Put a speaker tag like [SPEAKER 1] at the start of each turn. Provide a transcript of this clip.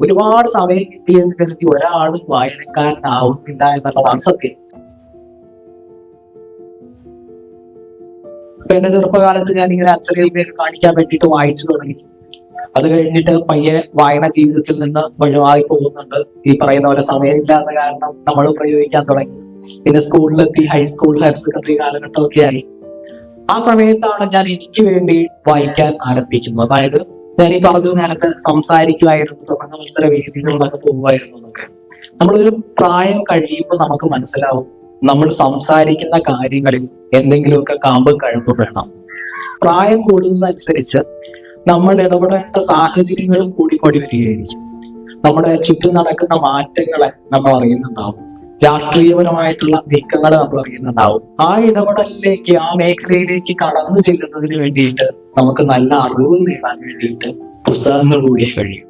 [SPEAKER 1] ഒരുപാട് സമയം കിട്ടിയെന്ന് കരുതി ഒരാളും വായനക്കാരനാവുന്നില്ല എന്നുള്ളതാണ് സത്യം. ഇപ്പൊ എന്റെ ചെറുപ്പകാലത്ത് ഞാൻ ഇങ്ങനെ പേര് കാണിക്കാൻ വേണ്ടിയിട്ട് വായിച്ചു തുടങ്ങി. അത് കഴിഞ്ഞിട്ട് പയ്യെ വായന ജീവിതത്തിൽ നിന്ന് ഒഴിവായി പോകുന്നുണ്ട്. ഈ പറയുന്ന പോലെ സമയമില്ലാത്ത കാരണം നമ്മൾ പ്രയോഗിക്കാൻ തുടങ്ങി. പിന്നെ സ്കൂളിലെത്തി ഹൈസ്കൂളിൽ ഹയർ സെക്കൻഡറി കാലഘട്ടമൊക്കെ ആയി. ആ സമയത്താണ് ഞാൻ എനിക്ക് വേണ്ടി വായിക്കാൻ ആരംഭിക്കുന്നത്. അതായത് ഞാൻ ഈ പറഞ്ഞു നേരത്തെ സംസാരിക്കുമായിരുന്നു പ്രസംഗ മത്സര വേദികളിലൊക്കെ പോകുമായിരുന്നു എന്നൊക്കെ. നമ്മളൊരു പ്രായം കഴിയുമ്പോൾ നമുക്ക് മനസ്സിലാവും നമ്മൾ സംസാരിക്കുന്ന കാര്യങ്ങളിൽ എന്തെങ്കിലുമൊക്കെ കാമ്പും കഴമ്പും വേണം. പ്രായം കൂടുന്നതനുസരിച്ച് നമ്മൾ ഇടപെടേണ്ട സാഹചര്യങ്ങളും കൂടി കൂടി വരികയായിരിക്കും. നമ്മുടെ ചുറ്റും നടക്കുന്ന മാറ്റങ്ങളെ നമ്മൾ അറിയുന്നുണ്ടാവും. രാഷ്ട്രീയപരമായിട്ടുള്ള നീക്കങ്ങൾ നമ്മൾ അറിയുന്നുണ്ടാവും. ആ ഇടപെടലിലേക്ക് ആ മേഖലയിലേക്ക് കടന്നു ചെല്ലുന്നതിന് വേണ്ടിയിട്ട് നമുക്ക് നല്ല അറിവ് നേടാൻ വേണ്ടിയിട്ട് പുസ്തകങ്ങൾ കൂടിയേ കഴിയും.